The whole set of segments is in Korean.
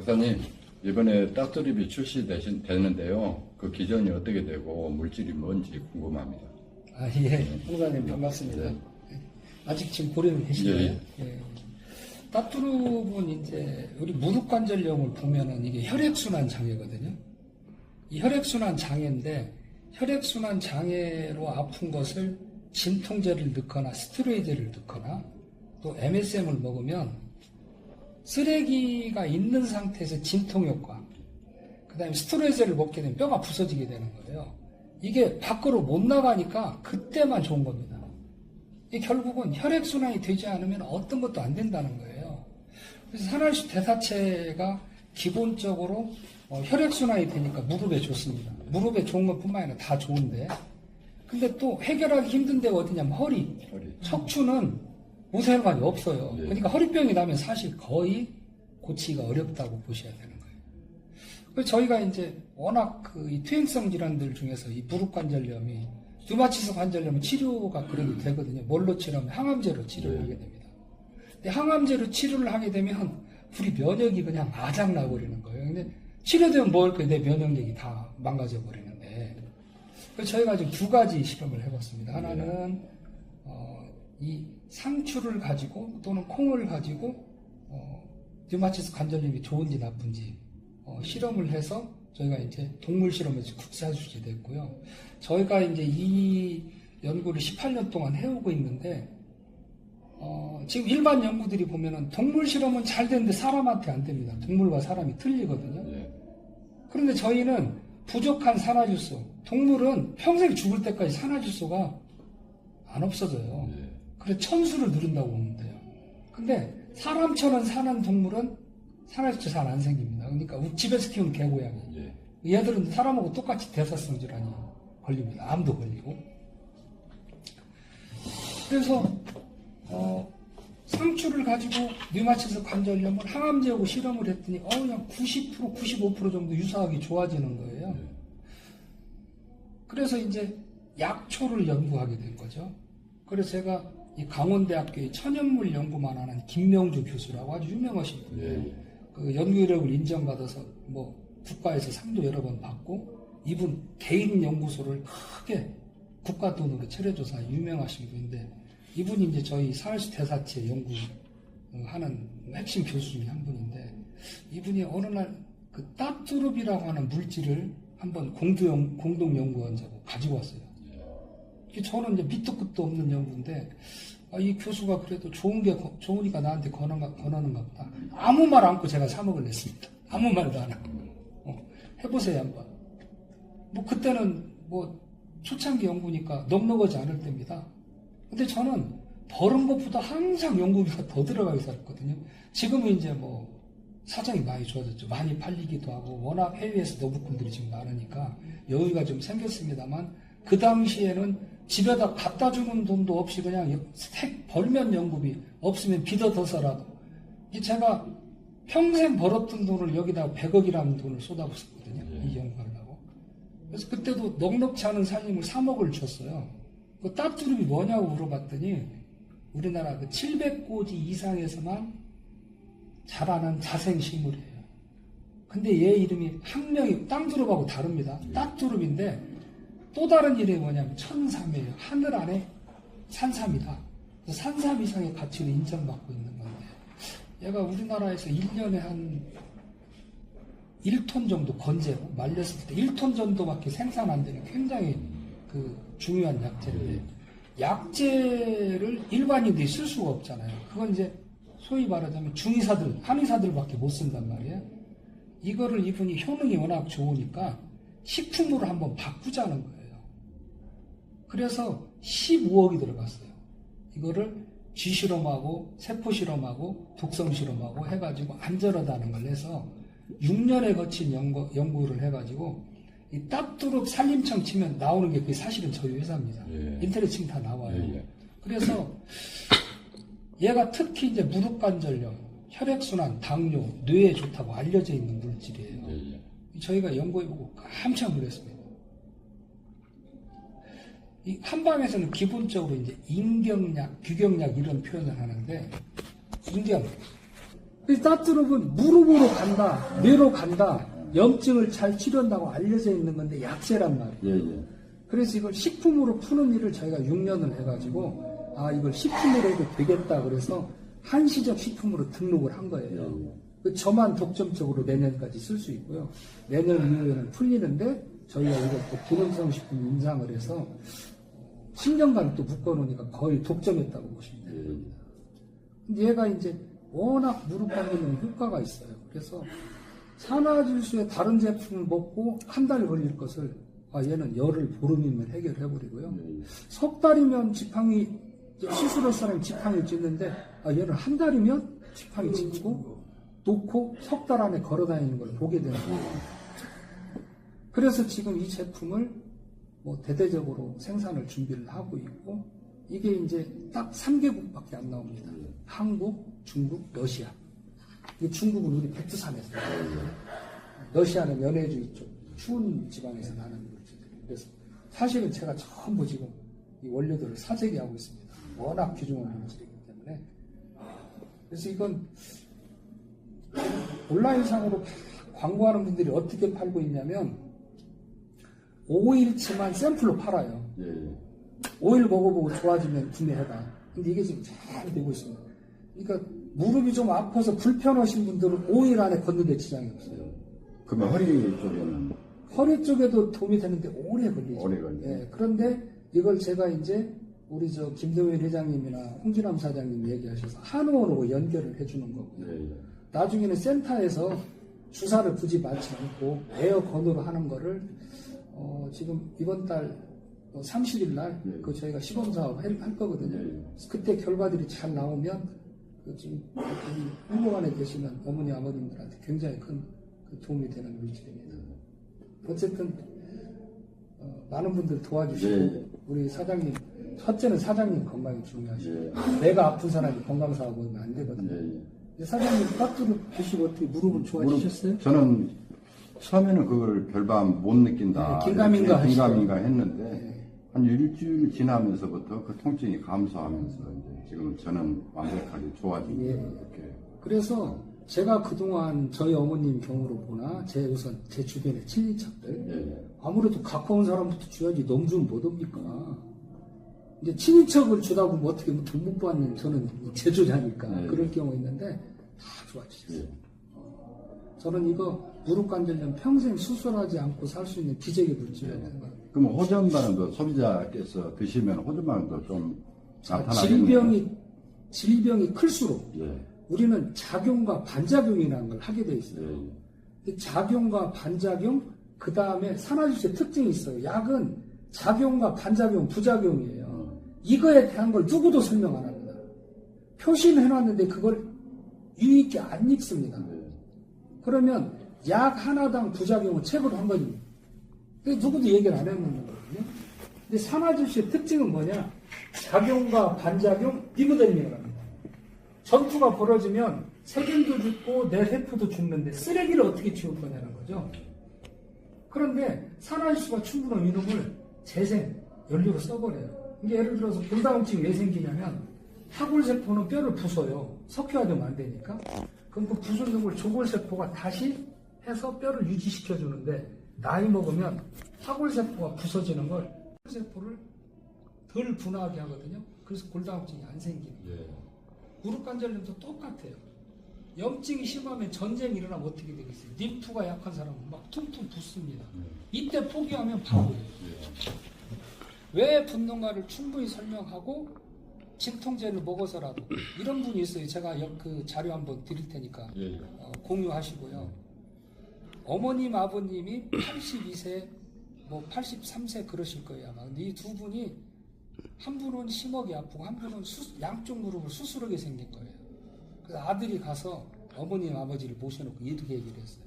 박사님, 이번에 따뚜립이 출시되신, 되는데요. 그 기전이 어떻게 되고 물질이 뭔지 궁금합니다. 아, 예. 홍사님 반갑습니다. 네. 아직 지금 고려는 계시나요? 예, 예. 따뚜룹은 이제 우리 무릎 관절염을 보면은 이게 혈액순환 장애거든요. 이 혈액순환 장애인데 혈액순환 장애로 아픈 것을 진통제를 넣거나 스테로이드를 넣거나 또 MSM을 먹으면 쓰레기가 있는 상태에서 진통 효과, 그 다음에 스테로이드를 먹게 되면 뼈가 부서지게 되는 거예요. 이게 밖으로 못 나가니까 그때만 좋은 겁니다. 이 결국은 혈액순환이 되지 않으면 어떤 것도 안 된다는 거예요. 그래서 산화시 대사체가 기본적으로 어, 혈액순환이 되니까 무릎에 좋습니다. 무릎에 좋은 것 뿐만 아니라 다 좋은데. 근데 또 해결하기 힘든 데가 어디냐면 허리. 허리. 척추는 무혈관이 없어요. 네. 그러니까 허리병이 나면 사실 거의 고치기가 어렵다고 보셔야 되는 거예요. 그래서 저희가 이제 워낙 그이 퇴행성 질환들 중에서 이 무릎 관절염이 류마티스 관절염은 치료가 그래도 되거든요. 뭘로 치료하면 항암제로 치료를 네. 하게 됩니다. 근데 항암제로 치료를 하게 되면 우리 면역이 그냥 아작나 버리는 거예요. 근데 치료되면 뭘 거예요? 내 면역력이 다 망가져 버리는데. 그래서 저희가 지금 두 가지 실험을 해봤습니다. 하나는 어, 이 상추를 가지고 또는 콩을 가지고 어, 류마티스 관절염이 좋은지 나쁜지 어, 실험을 해서 저희가 이제 동물 실험에서 국사 수지됐고요. 저희가 이제 이 연구를 18년 동안 해오고 있는데 어, 지금 일반 연구들이 보면은 동물 실험은 잘 되는데 사람한테 안 됩니다. 동물과 사람이 틀리거든요. 예. 그런데 저희는 부족한 산화질소, 동물은 평생 죽을 때까지 산화질소가 안 없어져요. 예. 그래서 천수를 누른다고 보면 돼요. 근데 사람처럼 사는 동물은 산화질소 잘안 생깁니다. 그러니까 집에서 키우는 개고양이. 예. 얘들은 사람하고 똑같이 대사성 질환이 걸립니다. 암도 걸리고. 그래서 어, 상추를 가지고 류마티스 관절염을 항암제하고 실험을 했더니 어 그냥 90% 95% 정도 유사하게 좋아지는 거예요. 그래서 이제 약초를 연구하게 된 거죠. 그래서 제가 이 강원대학교의 천연물 연구만 하는 김명주 교수라고 아주 유명하신 분이에요. 예. 그 연구 이력을 인정받아서 뭐 국가에서 상도 여러 번 받고 이분 개인 연구소를 크게 국가 돈으로 체려줘서 유명하신 분인데 이분이 이제 저희 사회시 대사체 연구 어, 하는 핵심 교수 중에 한 분인데 이분이 어느 날 그 따뚜룹이라고 하는 물질을 한번 공동, 공동 연구원자고 가지고 왔어요. 저는 이제 밑도 끝도 없는 연구인데 아, 이 교수가 그래도 좋은 게 거- 좋으니까 나한테 권하는가, 권하는가 보다. 아무 말 않고 제가 사먹을 냈습니다. 아무 말도 안 하고. 어, 해보세요, 한번. 뭐, 그때는 뭐, 초창기 연구니까 넉넉하지 않을 때입니다. 근데 저는 버는 것보다 항상 연구비가 더 들어가게 살았거든요. 지금은 이제 뭐, 사정이 많이 좋아졌죠. 많이 팔리기도 하고, 워낙 해외에서 노부꾼들이 지금 많으니까 여유가 좀 생겼습니다만, 그 당시에는 집에다 갖다 주는 돈도 없이 그냥 색 벌면 연구비, 없으면 빚어더서라도. 이 제가 평생 벌었던 돈을 여기다 100억이라는 돈을 쏟아붓었거든요. 이 연구하려고. 그래서 그때도 넉넉지 않은 살림을 3억을 줬어요. 그 따뚜름이 뭐냐고 물어봤더니 우리나라 그 700고지 이상에서만 자라는 자생식물이에요. 근데 얘 이름이 학명이 땅두릅하고 다릅니다. 따뚜릅인데 또 다른 이름이 뭐냐면 천삼이에요. 하늘 안에 산삼이다. 산삼 이상의 가치를 인정받고 있는 건데 얘가 우리나라에서 1년에 한 1톤 정도 건재로 말렸을 때 1톤 정도밖에 생산 안 되는 굉장히 그 중요한 약재인데 약재를 일반인들이 쓸 수가 없잖아요. 그건 이제 소위 말하자면 중의사들, 한의사들밖에 못 쓴단 말이에요. 이거를 이분이 효능이 워낙 좋으니까 식품으로 한번 바꾸자는 거예요. 그래서 15억이 들어갔어요. 이거를 쥐 실험하고 세포 실험하고 독성 실험하고 해가지고 안전하다는 걸 해서 6년에 거친 연구, 연구를 해가지고 이 따뚜룩 산림청 치면 나오는 게 그게 사실은 저희 회사입니다. 예. 인터넷 치면 다 나와요. 예, 예. 그래서 얘가 특히 이제 무릎 관절염, 혈액순환, 당뇨, 뇌에 좋다고 알려져 있는 물질이에요. 예. 예. 저희가 연구해보고 깜짝 놀랐습니다. 이 한방에서는 기본적으로 이제 인경약, 규경약 이런 표현을 하는데 인경 그 따뜻럽은 무릎으로 간다, 뇌로 간다, 염증을 잘 치료한다고 알려져 있는 건데 약재란 말이에요. 예, 예. 그래서 이걸 식품으로 푸는 일을 저희가 6년을 해가지고 아 이걸 식품으로 해도 되겠다 그래서 한시적 식품으로 등록을 한 거예요. 그 저만 독점적으로 내년까지 쓸 수 있고요. 내년 이후에는 풀리는데 저희가 이것도 기능성 식품 인상을 해서 10년간 또 묶어놓으니까 거의 독점했다고 보시면 예, 됩니다. 근데 얘가 이제 워낙 무릎 관절염 효과가 있어요. 그래서 산화질소의 다른 제품을 먹고 한 달 걸릴 것을 아 얘는 열흘 보름이면 해결해 버리고요. 예, 석 달이면 지팡이 시술할 사람이 지팡이를 찢는데 아 얘는 한 달이면 지팡이 찢고 놓고 석 달 안에 걸어 다니는 걸 보게 되는 거예요. 그래서 지금 이 제품을 뭐 대대적으로 생산을 준비를 하고 있고 이게 이제 딱 3개국밖에 안 나옵니다. 한국, 중국, 러시아. 이 중국은 우리 백두산에서 나요. 러시아는 연해주 이쪽 추운 지방에서 나는 물질들이 그래서 사실은 제가 전부 지금 이 원료들을 사재기 하고 있습니다. 워낙 귀중한 물질이기 때문에 그래서 이건 온라인상으로 광고하는 분들이 어떻게 팔고 있냐면 5일치만 샘플로 팔아요. 예, 예. 5일 먹어보고 좋아지면 구매해라. 근데 이게 지금 잘 되고 있습니다. 그러니까 무릎이 좀 아파서 불편하신 분들은 5일 안에 걷는데 지장이 없어요. 그러면 허리 쪽에는 허리 쪽에도 도움이 되는데 오래 걸리죠. 오래 걸려요. 예, 그런데 이걸 제가 이제 우리 저 김동일 회장님이나 홍진남 사장님 얘기하셔서 한의원으로 연결을 해주는 거고요. 예, 예. 나중에는 센터에서 주사를 굳이 맞지 않고 에어건으로 하는 거를 어, 지금 이번 달 30일 날 네. 그 저희가 시범 사업 할, 할 거거든요. 네. 그때 결과들이 잘 나오면 그 지금 여기 홍보관에 계시는 어머니 아버님들한테 굉장히 큰그 도움이 되는 물질입니다. 어쨌든 어, 많은 분들 도와주시고 네. 우리 사장님 첫째는 사장님 건강이 중요하시고 예. 내가 아픈 사람이 건강 사업 보면 안 되거든요. 근데 사장님 깍두를 드시고 어떻게 무릎은 좋아지셨어요? 저는 처음에는 그걸 별반 못 느낀다. 네, 긴가민가 이렇게 하시죠. 긴가민가 했는데 네. 한 일주일 지나면서부터 그 통증이 감소하면서 이제 지금 저는 완벽하게 좋아지고 예. 이렇게 그래서 제가 그동안 저희 어머님 경우로 보나 제 우선 제 주변의 친인척들 예, 예. 아무래도 가까운 사람부터 줘야지 너무 주면 못 옵니까? 이제 친인척을 주다 보면 어떻게 돈못 받는 저는 제조자니까 네. 그럴 경우 있는데 다 좋아지셨어요. 예. 저는 이거 무릎 관절염 평생 수술하지 않고 살 수 있는 기적의 물질이라고 네. 생각합니다. 그럼 호전반응도 소비자께서 드시면 호전반응도 좀. 아, 질병이 질병이 클수록 예, 우리는 작용과 반작용이라는 걸 하게 돼 있어요. 이 작용과 반작용, 그 다음에 산화질소의 특징이 있어요. 약은 작용과 반작용, 부작용이에요. 이거에 대한 걸 누구도 설명 안 합니다. 표시는 해놨는데 그걸 유의있게 안 읽습니다. 예. 그러면 약 하나당 부작용은 책으로 한. 그 누구도 얘기를 안 해놓는 거거든요. 근데 산화질소의 특징은 뭐냐? 작용과 반작용, 리모델링을 합니다. 전투가 벌어지면 세균도 죽고 내 세포도 죽는데 쓰레기를 어떻게 치울 거냐는 거죠. 그런데 산화질소가 충분한 이놈을 재생, 연료로 써버려요. 이게 예를 들어서 골다공증이 왜 생기냐면 하골세포는 뼈를 부숴요. 석회화 되면 안 되니까. 그럼 그 부순 놈을 조골세포가 다시 해서 뼈를 유지시켜 주는데 나이 먹으면 하골세포가 부서지는 걸 세포를 덜 분화하게 하거든요. 그래서 골다공증이 안 생기는 거예요. 예. 무릎 관절염도 똑같아요. 염증이 심하면 전쟁이 일어나면 어떻게 되겠어요? 림프가 약한 사람은 막 퉁퉁 붓습니다. 이때 포기하면 바보예요. 왜 붓는가를 충분히 설명하고 진통제를 먹어서라도 이런 분이 있어요. 제가 여- 그 자료 한번 드릴 테니까 예, 예. 어, 공유하시고요. 어머님, 아버님이 82세, 뭐 83세 그러실 거예요 아마. 근데 이 두 분이 한 분은 심하게 아프고 한 분은 수- 양쪽 무릎을 수술하게 생긴 거예요. 그래서 아들이 가서 어머님, 아버지를 모셔놓고 이렇게 얘기를 했어요.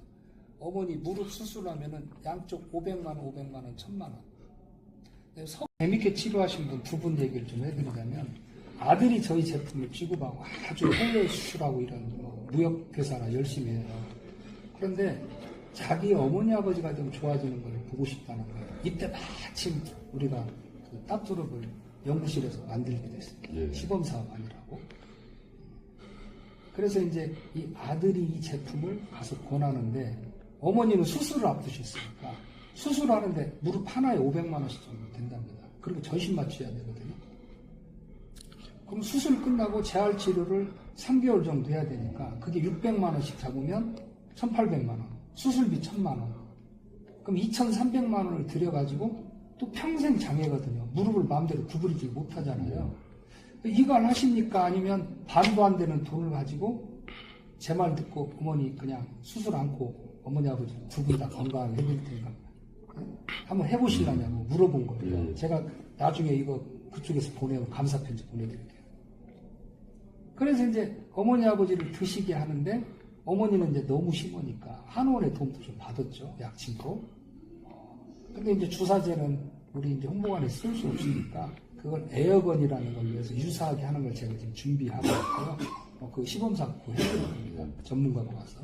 어머니 무릎 수술하면은 양쪽 500만 원, 500만 원, 1000만 원. 서- 재밌게 치료하신 분 두 분 얘기를 좀 해드리자면 아들이 저희 제품을 취급하고 아주 해외 수출하고 이런 뭐 무역회사나 열심히 해요. 그런데 자기 어머니 아버지가 좀 좋아지는 걸 보고 싶다는 거예요. 이때 마침 우리가 그 따뚜럽을 연구실에서 만들게 됐어요. 예. 시범 사업 아니라고. 그래서 이제 이 아들이 이 제품을 가서 권하는데 어머니는 수술을 앞두셨으니까 수술하는데 무릎 하나에 500만 원씩 정도 된답니다. 그리고 전신 맞춰야 되거든요. 그럼 수술 끝나고 재활 치료를 3개월 정도 해야 되니까 그게 600만 원씩 잡으면 1,800만 원. 수술비 1,000만 원. 그럼 2,300만 원을 들여가지고 또 평생 장애거든요. 무릎을 마음대로 구부리지 못하잖아요. 이걸 하십니까? 아니면 반도 안 되는 돈을 가지고 제 말 듣고 어머니 그냥 수술 않고 어머니 아버지 두 분 다 건강하게 해드릴 테니까 한번 해보시려냐고 물어본 거예요. 예. 제가 나중에 이거 그쪽에서 보내고 감사 편지 보내드릴게요. 그래서 이제 어머니 아버지를 드시게 하는데 어머니는 이제 너무 심하니까 한의원의 도움도 좀 받았죠. 약침으로. 근데 이제 주사제는 우리 이제 홍보관에 쓸 수 없으니까 그걸 에어건이라는 걸 위해서 유사하게 하는 걸 제가 지금 준비하고 있고요. 어, 그 시범사고 해드릴 겁니다. 전문가가 와서.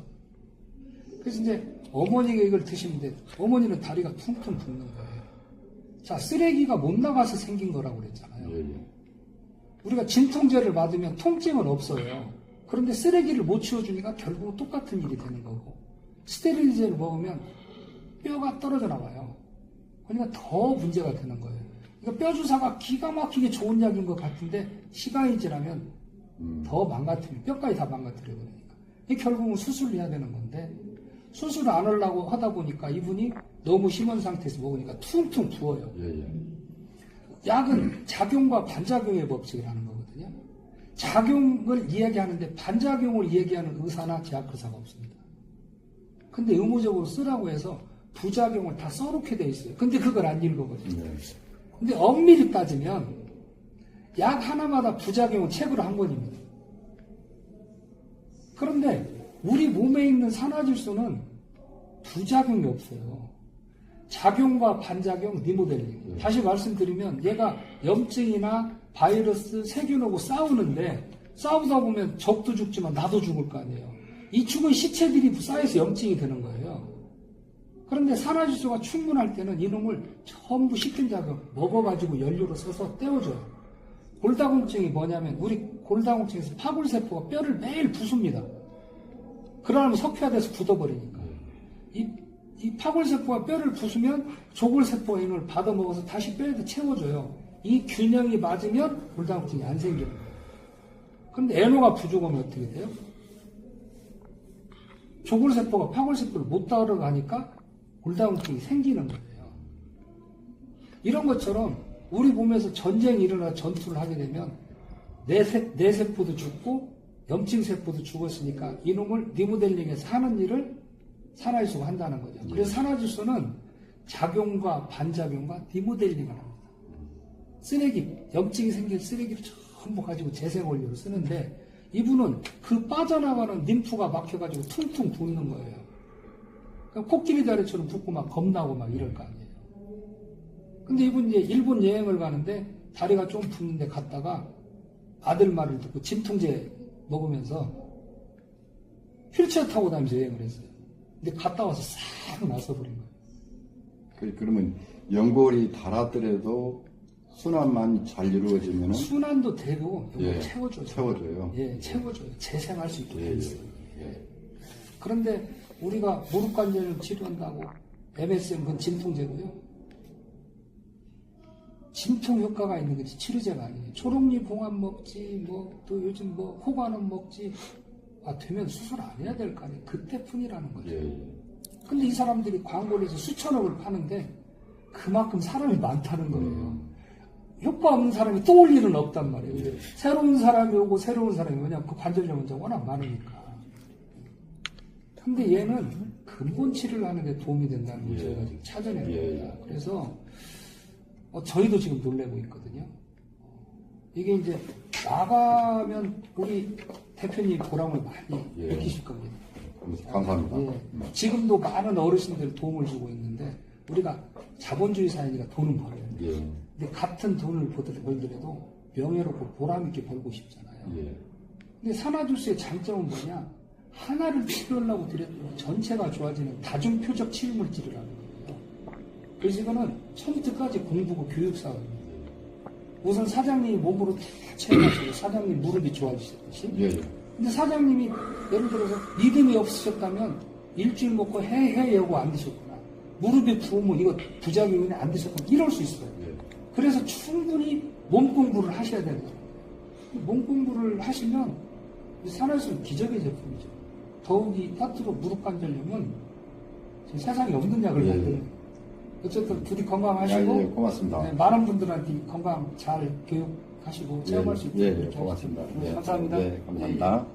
그래서 이제 어머니가 이걸 드시는데 어머니는 다리가 퉁퉁 붓는 거예요. 자, 쓰레기가 못 나가서 생긴 거라고 그랬잖아요. 우리가 진통제를 받으면 통증은 없어요. 그런데 쓰레기를 못 치워주니까 결국 똑같은 일이 되는 거고 스테릴리제를 먹으면 뼈가 떨어져 나와요. 그러니까 더 문제가 되는 거예요. 그러니까 뼈 주사가 기가 막히게 좋은 약인 것 같은데 시간이 지나면 음. 더 망가뜨려 뼈까지 다 망가뜨려 버리니까 이 결국은 수술을 해야 되는 건데 수술을 안 하려고 하다 보니까 이분이 너무 심한 상태에서 먹으니까 퉁퉁 부어요. 예, 예. 약은 작용과 반작용의 법칙을 하는 거거든요. 작용을 이야기하는데 반작용을 이야기하는 의사나 제약회사가 없습니다. 근데 의무적으로 쓰라고 해서 부작용을 다 써놓게 돼 있어요. 근데 그걸 안 읽어거든요. 예. 근데 엄밀히 따지면 약 하나마다 부작용은 책으로 한 권입니다. 그런데 우리 몸에 있는 산화질소는 부작용이 없어요. 작용과 반작용, 리모델링. 네. 다시 말씀드리면 얘가 염증이나 바이러스, 세균하고 싸우는데 싸우다 보면 적도 죽지만 나도 죽을 거 아니에요. 이 죽은 시체들이 쌓여서 염증이 되는 거예요. 그런데 산화질소가 충분할 때는 이놈을 전부 식균 작용 먹어가지고 연료로 써서 떼어줘요. 골다공증이 뭐냐면 우리 골다공증에서 파골세포가 뼈를 매일 부숩니다. 그러면 석회화돼서 굳어버리니까. 이, 이 파골세포가 뼈를 부수면 조골세포가 이걸 받아먹어서 다시 뼈에다 채워줘요. 이 균형이 맞으면 골다공증이 안 거예요. 그런데 에노가 부족하면 어떻게 돼요? 조골세포가 파골세포를 못 따라가니까 골다공증이 생기는 거예요. 이런 것처럼 우리 몸에서 전쟁이 일어나 전투를 하게 되면 뇌세, 뇌세포도 죽고 염증세포도 죽었으니까 이놈을 리모델링해서 하는 일을 산화질소가 한다는 거죠. 그래서 산화질소는 작용과 반작용과 리모델링을 합니다. 쓰레기, 염증이 생긴 쓰레기를 전부 가지고 재생 원료로 쓰는데 이분은 그 빠져나가는 림프가 막혀가지고 퉁퉁 붓는 거예요. 그러니까 코끼리 다리처럼 붓고 막 겁나고 막 이럴 거 아니에요. 근데 이분 이제 일본 여행을 가는데 다리가 좀 붓는데 갔다가 아들 말을 듣고 진통제 먹으면서 휠체어 타고 다니면서 여행을 했어요. 근데 갔다 와서 싹 나서버린 거예요. 그- 그러면 연골이 닳았더라도 순환만 잘 이루어지면은 순환도 되고 예, 채워줘요. 채워줘요. 예, 채워줘요. 재생할 수 있게 예, 돼 예. 있어요. 예. 그런데 우리가 무릎 관절을 치료한다고 MSM 그건 진통제고요. 진통 효과가 있는 거지 치료제가 아니에요. 초록잎 홍합 먹지 뭐 또 요즘 뭐 호관음 먹지 아 되면 수술 안 해야 될 거 아니에요. 그때뿐이라는 거죠. 예, 예. 근데 이 사람들이 광고를 해서 수천억을 파는데 그만큼 사람이 많다는 거예요. 음. 효과 없는 사람이 또 올 일은 없단 말이에요. 근데 새로운 사람이 오고 새로운 사람이 왜냐면 그 관절염 환자가 워낙 많으니까. 근데 얘는 근본 치료를 하는 데 도움이 된다는 걸 예. 저희가 지금 찾아낸 예, 겁니다. 그래서 어, 저희도 지금 놀래고 있거든요. 이게 이제 나가면 우리 대표님 보람을 많이 예. 느끼실 겁니다. 감사합니다. 예. 지금도 많은 어르신들 도움을 주고 있는데 우리가 자본주의 사회니까 돈은 벌어요. 예, 근데 같은 돈을 벌- 벌더라도 명예롭고 보람 있게 벌고 싶잖아요. 예. 근데 산화주스의 장점은 뭐냐? 하나를 치료하려고 드렸더니 전체가 좋아지는 다중표적 치료물질이라는 거예요. 그래서 이거는 처음부터까지 공부고 교육 사업입니다. 우선 사장님이 몸으로 다 채워가지고 사장님 무릎이 좋아지셨듯이 예, 예. 근데 사장님이 예를 들어서 믿음이 없으셨다면 일주일 먹고 해해 여고 안 드셨구나. 무릎에 부으면 이거 부작용이 안 드셨구나. 이럴 수 있어요. 예. 그래서 충분히 몸 공부를 하셔야 되는 거예요. 몸 공부를 하시면 산화수 기적의 제품이죠. 더욱이 따뜻로 무릎 관절염은 세상에 없는 약을 예. 만드는 거예요. 어쨌든 둘이 건강하시고 야, 예, 고맙습니다. 네, 많은 분들한테 건강 잘 교육하시고 체험할 수 예, 있도록 예, 이렇게 고맙습니다. 네, 예, 감사합니다. 예, 감사합니다.